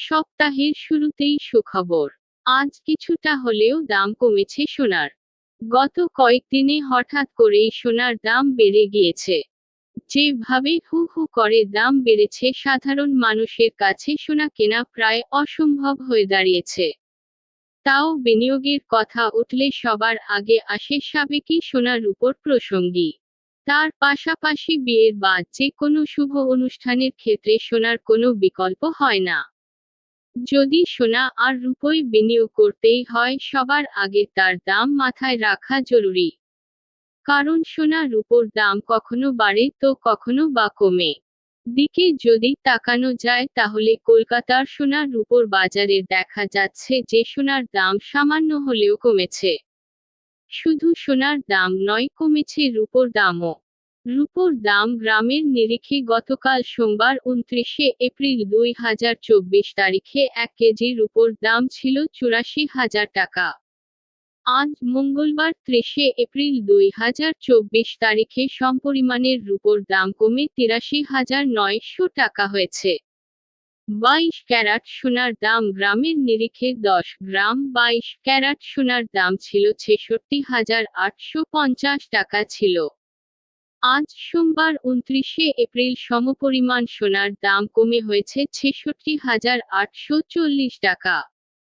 সপ্তাহের শুরুতেই সুখবর। আজ কিছুটা হলেও দাম কমেছে সোনার। গত কয়েকদিনে হঠাৎ করেই সোনার দাম বেড়ে গিয়েছে। যেভাবে হু হু করে দাম বেড়েছে, সাধারণ মানুষের কাছে সোনা কেনা প্রায় অসম্ভব হয়ে দাঁড়িয়েছে। তাও বিনিয়োগের কথা উঠলে সবার আগে আসে সাবেকি সোনার উপর প্রসঙ্গী। তার পাশাপাশি বিয়ের বা যে কোনো শুভ অনুষ্ঠানের ক্ষেত্রে সোনার কোনো বিকল্প হয় না। যদি সোনা আর রূপই বিনিয়োগ করতেই হয়, সবার আগে তার দাম মাথায় রাখা জরুরি। কারণ সোনা রূপোর দাম কখনো বাড়ে তো কখনো বা কমে। দিকে যদি তাকানো যায়, তাহলে কলকাতার সোনার রূপোর বাজারে দেখা যাচ্ছে যে সোনার দাম সামান্য হলেও কমেছে। শুধু সোনার দাম নয়, কমেছে রূপোর দামও। রূপোর দাম গ্রামের নিরিখে গতকাল সোমবার উনত্রিশে এপ্রিল দুই হাজার চব্বিশ তারিখে এক কেজি রূপোর দাম ছিল চুরাশি হাজার টাকা। আজ মঙ্গলবার ত্রিশে এপ্রিল দুই হাজার চব্বিশ তারিখে সমপরিমাণের রূপোর দাম কমে তিরাশি হাজার নয়শো টাকা হয়েছে। বাইশ ক্যারাট সোনার দাম গ্রামের নিরিখে দশ গ্রাম বাইশ ক্যারাট সোনার দাম ছিল ছেষট্টি হাজার আটশো পঞ্চাশ টাকা ছিল। আজ সোমবার উনত্রিশে এপ্রিল সমপরিমাণ সোনার দাম কমে হয়েছে ছেষট্টি হাজার আটশো চল্লিশ টাকা।